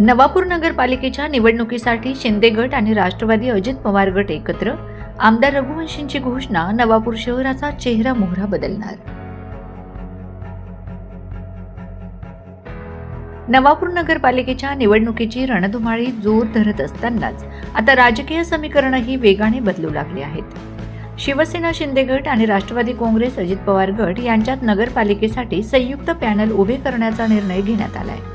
नवापूर नगरपालिकेच्या निवडणुकीसाठी शिंदे गट आणि राष्ट्रवादी अजित पवार गट एकत्र आमदार रघुवंशींची घोषणा नवापूर शहराचा चेहरा मोहरा बदलणार. नवापूर नगरपालिकेच्या निवडणुकीची रणधुमाळी जोर धरत असतानाच आता राजकीय समीकरणही वेगाने बदलू लागली आहेत. शिवसेना शिंदे गट आणि राष्ट्रवादी काँग्रेस अजित पवार गट यांच्यात नगरपालिकेसाठी संयुक्त पॅनल उभे करण्याचा निर्णय घेण्यात आलाय.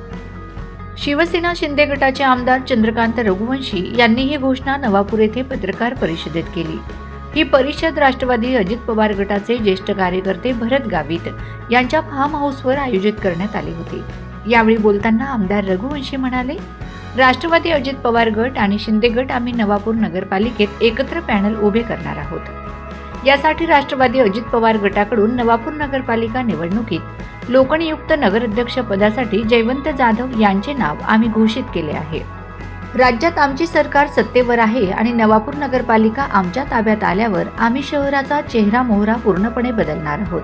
शिवसेना शिंदे गटाचे आमदार चंद्रकांत रघुवंशी यांनी ही घोषणा नवापूर येथे पत्रकार परिषदेत केली. ही परिषद राष्ट्रवादी अजित पवार गटाचे ज्येष्ठ कार्यकर्ते भरत गावित यांच्या फार्म हाऊसवर आयोजित करण्यात आली होती. यावेळी बोलताना आमदार रघुवंशी म्हणाले राष्ट्रवादी अजित पवार गट आणि शिंदे गट आम्ही नवापूर नगरपालिकेत एकत्र पॅनल उभे करणार आहोत. यासाठी राष्ट्रवादी अजित पवार गटाकडून नवापूर नगरपालिका निवडणुकीत लोकनियुक्त नगराध्यक्ष पदासाठी जयवंत जाधव यांचे नाव आम्ही घोषित केले आहे. राज्यात आमची सरकार सत्तेवर आहे आणि नवापूर नगरपालिका आमच्या ताब्यात आल्यावर आम्ही शहराचा चेहरा मोहरा पूर्णपणे बदलणार आहोत.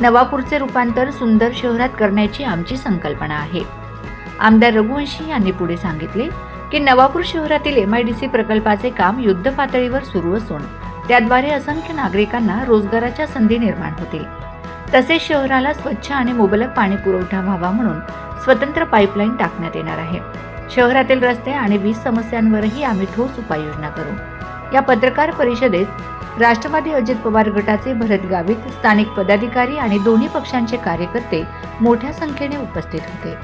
नवापूरचे रूपांतर सुंदर शहरात करण्याची आमची संकल्पना आहे. आमदार रघुवंशी यांनी पुढे सांगितले की नवापूर शहरातील एम आय डी सी प्रकल्पाचे काम युद्ध पातळीवर सुरू असून त्याद्वारे असंख्य नागरिकांना रोजगाराच्या संधी निर्माण होतील. तसेच शहराला स्वच्छ आणि मुबलक पाणी पुरवठा व्हावा म्हणून स्वतंत्र पाईपलाईन टाकण्यात येणार आहे. शहरातील रस्ते आणि वीज समस्यांवरही आम्ही ठोस उपाययोजना करू. या पत्रकार परिषदेस राष्ट्रवादी अजित पवार गटाचे भरत गावित स्थानिक पदाधिकारी आणि दोन्ही पक्षांचे कार्यकर्ते मोठ्या संख्येने उपस्थित होते.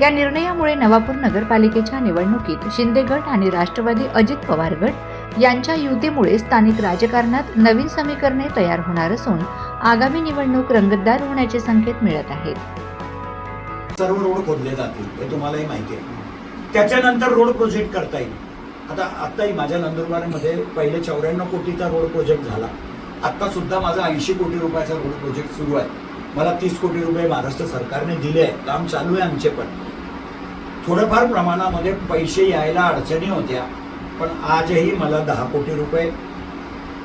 या निर्णयामुळे नवापूर नगरपालिकेच्या निवडणुकीत शिंदे गट आणि राष्ट्रवादी अजित पवार गट यांच्या युतीमुळे स्थानिक राजकारणात नवीन समीकरणे तयार होणार असून आगामी निवडणूक रंगतदार होण्याचे संकेत मिळत आहेत. सर्व रोड खोदले जातील हे तुम्हालाही माहिती आहे. त्याच्यानंतर रोड प्रोजेक्ट करता येईल. आता आत्ताही माझ्या नंदुरबारमध्ये पहिले चौऱ्याण्णव कोटीचा रोड प्रोजेक्ट झाला. आत्ता सुद्धा माझा ऐंशी कोटी रुपयाचा रोड प्रोजेक्ट सुरू आहे. मला तीस कोटी रुपये महाराष्ट्र सरकारने दिले आहे काम चालू आहे आमचे पण. थोडंफार प्रमाणामध्ये पैसे यायला अडचणी होत्या. पण आजही मला दहा कोटी रुपये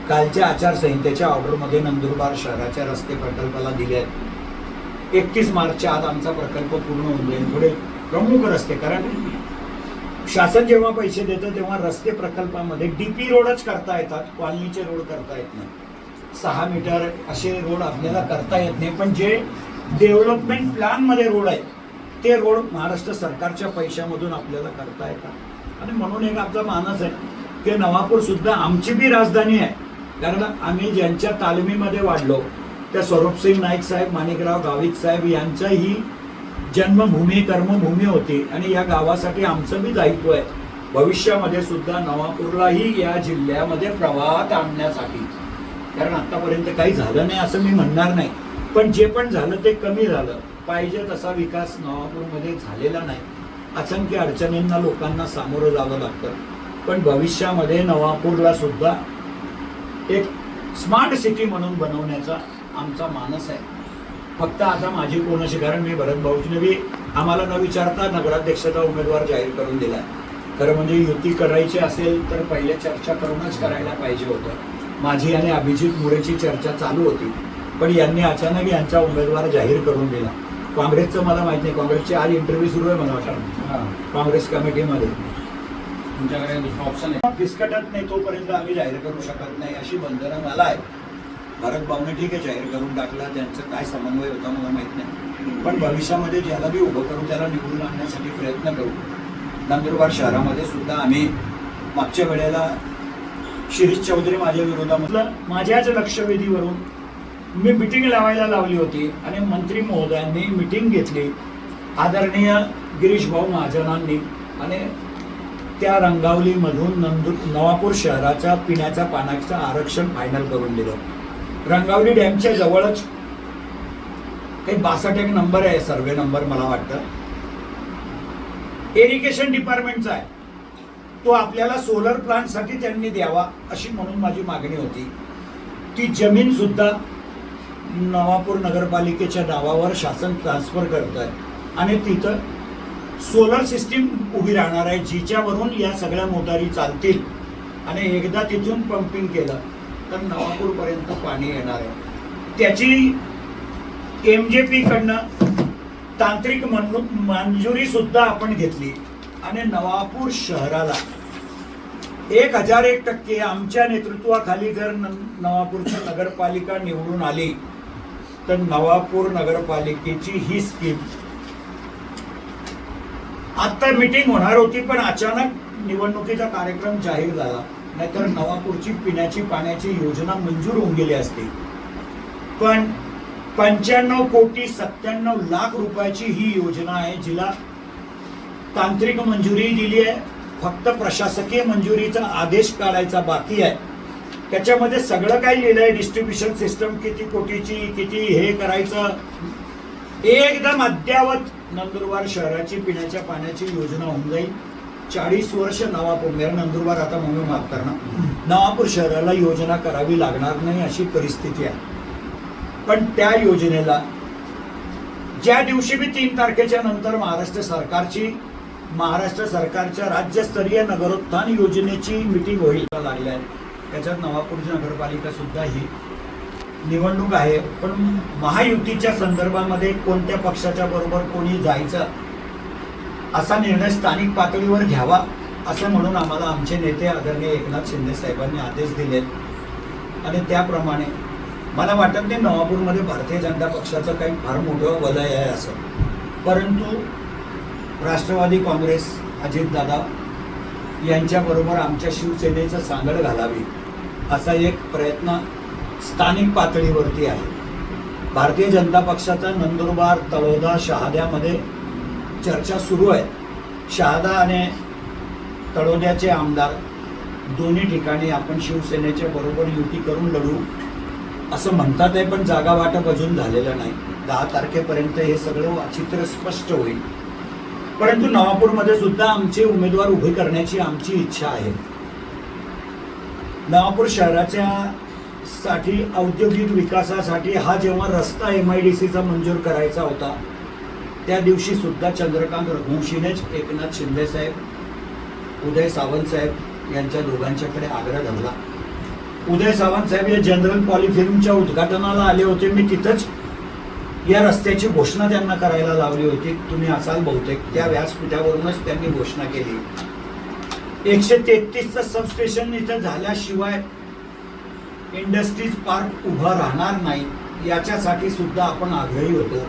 कालच्या आचारसंहितेच्या ऑर्डरमध्ये नंदुरबार शहराच्या रस्ते प्रकल्पाला दिले आहेत. एकतीस मार्चच्या आत आमचा प्रकल्प पूर्ण होऊन जाईल. थोडे प्रमुख रस्ते कारण शासन जेव्हा पैसे देतं तेव्हा रस्ते प्रकल्पामध्ये डीपी रोडच करता येतात कॉलनीचे रोड करता येत नाही. सहा मीटर असे रोड आपल्याला करता येत नाही. पण जे डेव्हलपमेंट प्लॅनमध्ये रोड आहेत ते रोड महाराष्ट्र सरकारच्या पैशामधून आपल्याला करता येतात. आणि म्हणून एक आमचा मानस आहे की नवापूर सुद्धा आमची बी राजधानी आहे. कारण आम्ही ज्यांच्या तालमीमध्ये वाढलो त्या स्वरूपसिंग नाईक साहेब माणिकराव गावित साहेब यांच्याही जन्मभूमी कर्मभूमी होती आणि या गावासाठी आमचं बी दायित्व आहे. भविष्यामध्ये सुद्धा नवापूरलाही या जिल्ह्यामध्ये प्रवाहात आणण्यासाठी. कारण आतापर्यंत काही झालं नाही असं मी म्हणणार नाही. पण जे पण झालं ते कमी झालं. पाहिजे तसा विकास नवापूरमध्ये झालेला नाही. असंख्य अडचणींना लोकांना सामोरं जावं लागतं. पण भविष्यामध्ये नवापूरला सुद्धा एक स्मार्ट सिटी म्हणून बनवण्याचा आमचा मानस आहे. फक्त आता माझी पूर्ण कारण मी भरत भाऊजीने आम्हाला न विचारता नगराध्यक्षाचा उमेदवार जाहीर करून दिला खरं म्हणजे युती करायची असेल तर पहिले चर्चा करूनच करायला पाहिजे होतं. माझी आणि अभिजित मुळेची चर्चा चालू होती. पण यांनी अचानक यांचा उमेदवार जाहीर करून दिला. काँग्रेसचं मला माहीत नाही. काँग्रेसची आज इंटरव्ह्यू सुरू आहे मला वाटतं. काँग्रेस कमिटीमध्ये. तुमच्याकडे दुसरा ऑप्शन आहे? फिसकटत नाही तोपर्यंत आम्ही जाहीर करू शकत नाही अशी बंधनं मला आहे भारत भाऊने ठीक आहे जाहीर करून टाकला. त्यांचं काय समन्वय होता मला माहीत नाही. पण भविष्यामध्ये ज्याला बी उभं करू त्याला निवडून आणण्यासाठी प्रयत्न करू. नंदुरबार शहरामध्ये सुद्धा आम्ही मागच्या वेळेला शिरीष चौधरी माझ्या विरोधामधलं माझ्याच लक्षवेधीवरून मी मिटिंग लावायला लावली होती आणि मंत्री महोदयांनी मिटिंग घेतली. आदरणीय गिरीश भाऊ महाजनांनी आणि त्या रंगावलीमधून नंदू नवापूर शहराच्या पिण्याच्या पाण्याचं आरक्षण फायनल करून दिलं. रंगावली डॅमच्या जवळच काही बासष्ट एक नंबर आहे सर्वे नंबर मला वाटतं. इरिगेशन डिपार्टमेंटचा आहे. तो आपल्याला सोलर प्लांटसाठी त्यांनी द्यावा अशी म्हणून माझी मागणी होती. ती जमीनसुद्धा नवापूर नगरपालिकेच्या नावावर शासन ट्रान्सफर करत आहे आणि तिथं सोलर सिस्टीम उभी राहणार आहे जिच्यावरून या सगळ्या मोटारी चालतील. आणि एकदा तिथून पंपिंग केलं तर नवापूरपर्यंत पाणी येणार आहे. त्याची एम जे पीकडनं तांत्रिक मंजू मंजुरी सुद्धा आपण घेतली. आणि नवापूर शहराला एक हजार एक टक्के आमच्या नेतृत्वाखाली जर न- नवापूरची नगरपालिका निवडून आली तर नवापूर नगरपालिकेची ही स्कीम आता मीटिंग होणार होती पण अचानक निवडणुकीचा कार्यक्रम जाहीर झाला. नाहीतर नवापूरची पिण्याची पाण्याची योजना मंजूर होऊन गेली असती. पण पंच्याण्णव कोटी सत्त्याण्णव लाख रुपयाची ही योजना आहे जिला तांत्रिक मंजुरी दिली आहे. फक्त प्रशासकीय मंजुरीचा आदेश काढायचा बाकी आहे. त्याच्यामध्ये सगळं काही लिहिलंय डिस्ट्रीब्युशन सिस्टम किती कोटीची किती हे करायचं. एकदम अद्यावत नंदुरबार शहराची पिण्याच्या पाण्याची योजना होऊन जाईल. चाळीस वर्ष नवापूर मेरा नंदुरबार आता म्हणून माफ करणार. नवापूर शहराला योजना करावी लागणार नाही अशी परिस्थिती आहे. पण त्या योजनेला ज्या दिवशी मी तीन तारखेच्या नंतर महाराष्ट्र सरकारची महाराष्ट्र सरकारच्या राज्यस्तरीय नगरोत्थान योजनेची मिटिंग होईल. लागली आहे. त्याच्यात नवापूरची नगरपालिका सुद्धा ही निवडणूक आहे. पण महायुतीच्या संदर्भामध्ये कोणत्या पक्षाच्या बरोबर कोणी जायचं असा निर्णय स्थानिक पातळीवर घ्यावा असं म्हणून आम्हाला आमचे नेते आदरणीय एकनाथ शिंदे साहेबांनी आदेश दिलेत. आणि त्याप्रमाणे मला वाटत नाही नवापूरमध्ये भारतीय जनता पक्षाचं काही फार मोठं वलय आहे असं. परंतु राष्ट्रवादी काँग्रेस अजितदादा यांच्याबरोबर आमच्या शिवसेनेचं सांगड घालावी. असा एक प्रयत्न स्थानिक पातळीवरती आहे. भारतीय जनता पक्षाचा नंदुरबार तळोदा शहाद्यामध्ये चर्चा सुरू आहे. शहादा आणि तळोद्याचे आमदार दोन्ही ठिकाणी आपण शिवसेनेच्या बरोबर युती करून लढू असं म्हणतात आहे पण जागा वाटप अजून झालेलं नाही. दहा तारखेपर्यंत हे सगळं चित्र स्पष्ट होईल. परंतु नवापूरमध्ये सुद्धा आमचे उमेदवार उभे करण्याची आमची इच्छा आहे. नवापूर शहराच्या साठी औद्योगिक विकासासाठी हा जेव्हा रस्ता एम आय डी सीचा मंजूर करायचा होता त्या दिवशी सुद्धा चंद्रकांत रघुवंशीनेच एकनाथ शिंदे साहेब उदय सावंत साहेब यांच्या दोघांच्याकडे आग्रह धरला. उदय सावंत साहेब हे जनरल पॉलिफिल्मच्या उद्घाटनाला आले होते. मी तिथंच या रस्त्याची घोषणा त्यांना करायला लावली होती. तुम्ही असाल बहुतेक. त्या व्यासपीठावरूनच त्यांनी घोषणा केली. एकशे तेहतीसचं सबस्टेशन इथं झाल्याशिवाय इंडस्ट्रीज पार्क उभं राहणार नाही याच्यासाठी सुद्धा आपण आग्रही होतो.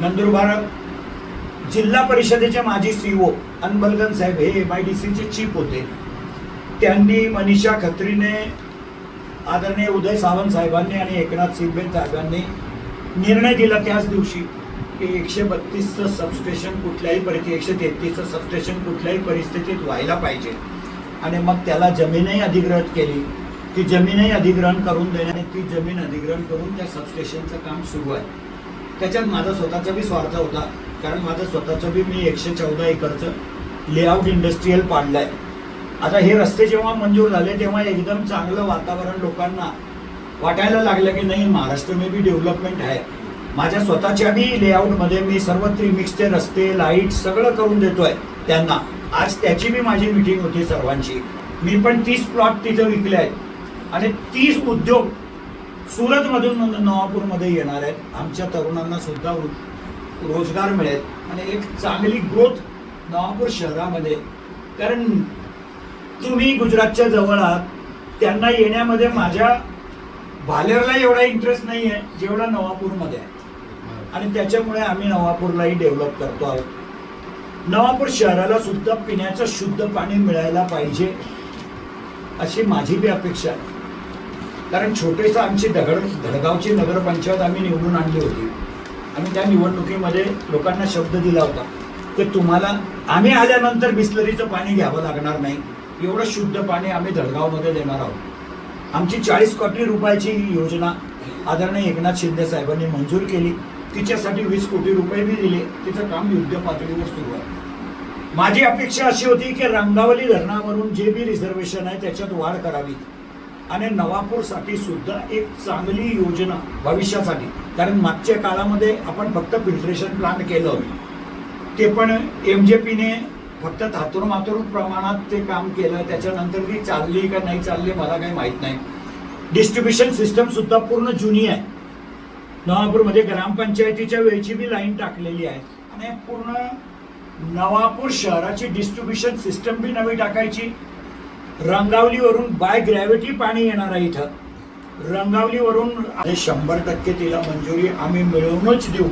नंदुरबार जिल्हा परिषदेचे माजी सीओ अनबलगन साहेब हे एम आय डी सीचे चीफ होते. त्यांनी मनीषा खत्रीने आदरणीय उदय सावंत साहेबांनी आणि एकनाथ शिंदे साहेबांनी निर्णय दिला त्याच दिवशी. की एकशे बत्तीसचं सबस्टेशन कुठल्याही परिस्थिती एकशे तेहतीसचं सबस्टेशन कुठल्याही परिस्थितीत व्हायला पाहिजे. आणि मग त्याला जमीनही अधिग्रहित केली. ती जमीनही अधिग्रहण करून देण्याने ती जमीन अधिग्रहण करून त्या सबस्टेशनचं काम सुरू आहे. त्याच्यात माझा स्वतःचा बी स्वार्थ होता. कारण माझं स्वतःचं बी मी एकशे चौदा एकरचं लेआउट इंडस्ट्रीयल पाडलं आहे आता हे रस्ते जेव्हा मंजूर झाले तेव्हा एकदम चांगलं वातावरण लोकांना वाटायला लागलं की नाही महाराष्ट्र बी डेव्हलपमेंट आहे. माझ्या स्वतःच्या बी लेआउटमध्ये मी सर्वत्र मिक्सचे रस्ते लाइट सगळं करून देतोय त्यांना. आज त्याची बी माझी मिटिंग होती सर्वांची. मी पण तीस प्लॉट तिथं विकले आहेत. आणि तीस उद्योग सुरतमधून नवापूरमध्ये येणार आहेत. आमच्या तरुणांना सुद्धा रोजगार मिळेल. आणि एक चांगली ग्रोथ नवापूर शहरामध्ये. कारण तुम्ही गुजरातच्या जवळ आहात. त्यांना येण्यामध्ये माझ्या भालेरला एवढा इंटरेस्ट नाही आहे जेवढा नवापूरमध्ये आहे. आणि त्याच्यामुळे आम्ही नवापूरलाही डेव्हलप करतो आहोत. नवापूर शहराला सुद्धा पिण्याचं शुद्ध पाणी मिळायला पाहिजे अशी माझी बी अपेक्षा आहे. कारण छोटेसं आमची दगड धडगावची नगरपंचायत आम्ही निवडून आणली होती. आणि त्या निवडणुकीमध्ये लोकांना शब्द दिला होता की तुम्हाला आम्ही आल्यानंतर बिस्लरीचं पाणी घ्यावं लागणार नाही. एवढं शुद्ध पाणी आम्ही धडगावमध्ये देणार आहोत. आमची चाळीस कोटी रुपयाची ही योजना आदरणीय एकनाथ शिंदे साहेबांनी मंजूर केली. तिच्यासाठी वीस कोटी रुपये मी दिले. तिचं काम युद्ध पातळीवर सुरू आहे. माझी अपेक्षा अशी होती की रंगावली धरणावरून जे बी रिझर्वेशन आहे त्याच्यात वाढ करावी. आणि नवापूरसाठी सुद्धा एक चांगली योजना भविष्यासाठी. कारण मागच्या काळामध्ये आपण फक्त फिल्ट्रेशन प्लांट केलं. ते पण एम जे पीने फक्त थातुरमातुर प्रमाणात ते काम केलं. त्याच्यानंतर ती चालली का नाही चालली मला काही माहीत नाही. डिस्ट्रीब्युशन सिस्टम सुद्धा पूर्ण जुनी आहे. नवापूरमध्ये म्हणजे ग्रामपंचायतीच्या वेळची बी लाईन टाकलेली आहे. आणि पूर्ण नवापूर शहराची डिस्ट्रीब्युशन सिस्टम बी नवी टाकायची. रंगावलीवरून बाय ग्रॅव्हिटी पाणी येणार आहे इथं. रंगावलीवरून शंभर टक्के तिला मंजुरी आम्ही मिळवूनच देऊ.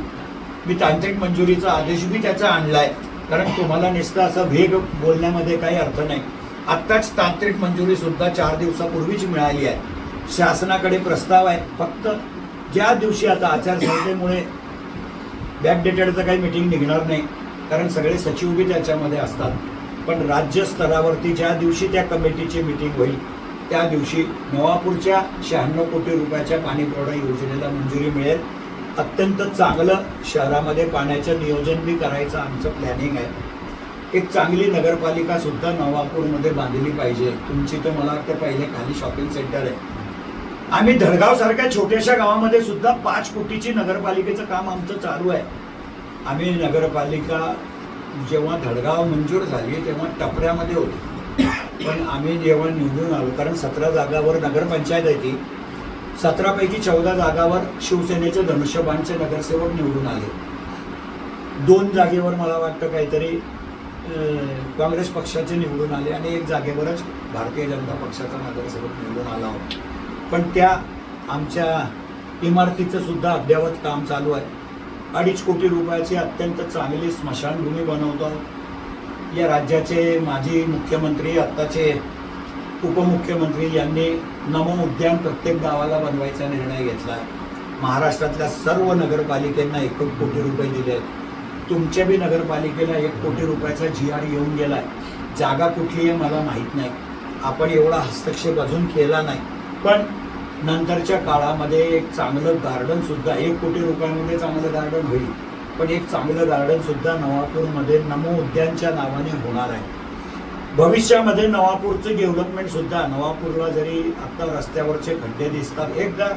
मी तांत्रिक मंजुरीचा आदेश बी त्याचा आणलाय. कारण तुम्हाला नुसतं असं वेग बोलण्यामध्ये काही अर्थ नाही. आत्ताच तांत्रिक मंजुरी सुद्धा चार दिवसापूर्वीच मिळाली आहे. शासनाकडे प्रस्ताव आहे. फक्त ज्या दिवशी आता आचारसंहितेमुळे बॅकडेटेडचं काही मिटिंग निघणार नाही कारण सगळे सचिव बी त्याच्यामध्ये असतात पण राज्य स्तरावरती ज्या दिवशी त्या कमिटीची मिटिंग होईल त्या दिवशी नवापूरच्या शहाण्णव कोटी रुपयाच्या पाणीपुरवठा योजनेला मंजुरी मिळेल. अत्यंत चांगलं शहरामध्ये पाण्याचं नियोजन बी करायचं आमचं प्लॅनिंग आहे. एक चांगली नगरपालिकासुद्धा नवापूरमध्ये बांधली पाहिजे. तुमची तर मला वाटतं पहिले खाली शॉपिंग सेंटर आहे. आम्ही धडगाव सारख्या छोट्याशा गावामध्ये सुद्धा पाच कोटीची नगरपालिकेचं काम आमचं चालू आहे. आम्ही नगरपालिका जेव्हा धडगाव मंजूर झाली तेव्हा टपऱ्यामध्ये होती. पण आम्ही जेव्हा निवडून आलो कारण सतरा जागावर नगरपंचायत आहे ती सतरापैकी चौदा जागावर शिवसेनेचे धनुष्यबाणचे नगरसेवक निवडून आले. दोन जागेवर मला वाटतं काहीतरी काँग्रेस पक्षाचे निवडून आले आणि एक जागेवरच भारतीय जनता पक्षाचा नगरसेवक निवडून आला होता. पण त्या आमच्या इमारतीचं सुद्धा अद्ययावत काम चालू आहे. अडीच कोटी रुपयाची अत्यंत चांगली स्मशानभूमी बनवतो. या राज्याचे माजी मुख्यमंत्री आत्ताचे उपमुख्यमंत्री यांनी नमो उद्यान प्रत्येक गावाला बनवायचा निर्णय घेतला आहे महाराष्ट्रातल्या सर्व नगरपालिकेंना एक एक कोटी रुपये दिले आहेत. तुमच्या बी नगरपालिकेला एक कोटी रुपयाचा जी आर येऊन गेला आहे जागा कुठली आहे मला माहीत नाही. आपण एवढा हस्तक्षेप अजून केला नाही. पण नंतरच्या काळामध्ये एक चांगलं गार्डन सुद्धा एक कोटी रुपयामध्ये चांगलं गार्डन होईल. पण एक चांगलं गार्डन सुद्धा नवापूरमध्ये नमो उद्यानच्या नावाने होणार आहे. भविष्यामध्ये नवापूरचं डेव्हलपमेंट सुद्धा नवापूरला जरी आता रस्त्यावरचे खड्डे दिसतात एकदा